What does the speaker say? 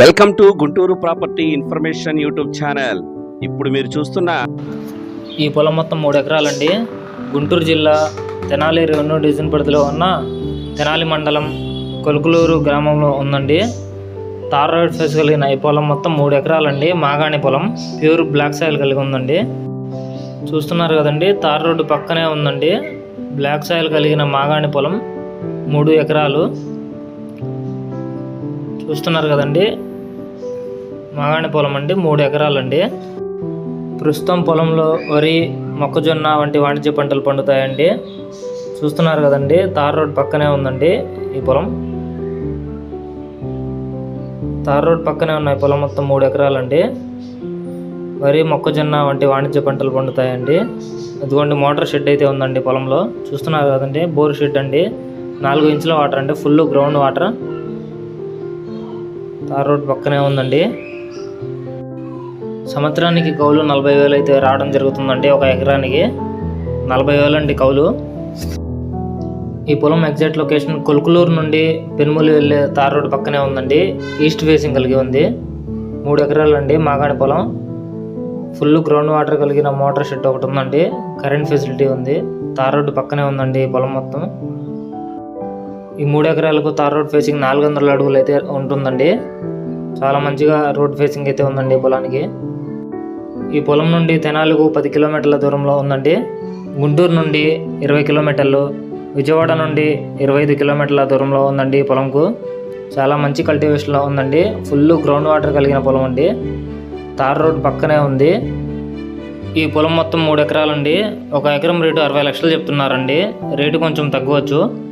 Welcome to Guntur property information YouTube channel. ఇప్పుడు మీరు చూస్తున్న ఈ పొలం మొత్తం మూడు ఎకరాలండి. గుంటూరు జిల్లా తెనాలి రెవెన్యూ డివిజన్ పరిధిలో ఉన్న తెనాలి మండలం కొలుకులూరు గ్రామంలో ఉందండి. తార్ రోడ్ ఫేస్ కలిగిన ఈ పొలం మొత్తం మూడు ఎకరాలండి. మాగాణి పొలం ప్యూర్ బ్లాక్ సాయిల్ కలిగి ఉందండి. చూస్తున్నారు కదండి తార్ రోడ్డు పక్కనే ఉందండి. బ్లాక్ సాయిల్ కలిగిన మాగాణి పొలం మూడు ఎకరాలు. చూస్తున్నారు కదండి. మాగాణి పొలం అండి మూడు ఎకరాలండి. ప్రస్తుతం పొలంలో వరి మొక్కజొన్న వంటి వాణిజ్య పంటలు పండుతాయండి. చూస్తున్నారు కదండి తార్ రోడ్ పక్కనే ఉందండి ఈ పొలం. తార్ రోడ్ పక్కనే ఉన్నాయి పొలం మొత్తం మూడు ఎకరాలండి. వరి మొక్కజొన్న వంటి వాణిజ్య పంటలు పండుతాయండి. ఇదిగోండి మోటార్ షెడ్ అయితే ఉందండి పొలంలో. చూస్తున్నారు కదండి బోర్ షెడ్ అండి. నాలుగు ఇంచుల వాటర్ అండి full ground water. Tar road పక్కనే ఉందండి. సంవత్సరానికి కౌలు నలభై వేలు అయితే రావడం జరుగుతుందండి ఒక ఎకరానికి. నలభై వేలు అండి కౌలు. ఈ పొలం ఎగ్జాక్ట్ లొకేషన్ కొలుకులూరు నుండి పెనుమూలు వెళ్ళే తార్ రోడ్ పక్కనే ఉందండి. ఈస్ట్ ఫేసింగ్ కలిగి ఉంది. మూడు ఎకరాలు అండి మాగాడి పొలం. ఫుల్ గ్రౌండ్ వాటర్ కలిగిన మోటార్ షెడ్ ఒకటి ఉందండి. కరెంట్ ఫెసిలిటీ ఉంది. తార్ రోడ్డు పక్కనే ఉందండి పొలం మొత్తం. ఈ మూడు ఎకరాలకు తార్ రోడ్ ఫేసింగ్ నాలుగు వందల అడుగులు అయితే ఉంటుందండి. చాలా మంచిగా రోడ్ ఫేసింగ్ అయితే ఉందండి పొలానికి. ఈ పొలం నుండి తెనాలుకు పది కిలోమీటర్ల దూరంలో ఉందండి. గుంటూరు నుండి ఇరవై కిలోమీటర్లు విజయవాడ నుండి ఇరవై ఐదు కిలోమీటర్ల దూరంలో ఉందండి ఈ పొలంకు. చాలా మంచి కల్టివేషన్లో ఉందండి. ఫుల్ గ్రౌండ్ వాటర్ కలిగిన పొలం అండి. తార్ రోడ్ పక్కనే ఉంది. ఈ పొలం మొత్తం మూడు ఎకరాలండి. ఒక ఎకరం రేటు అరవై లక్షలు చెప్తున్నారండి. రేటు కొంచెం తగ్గవచ్చు.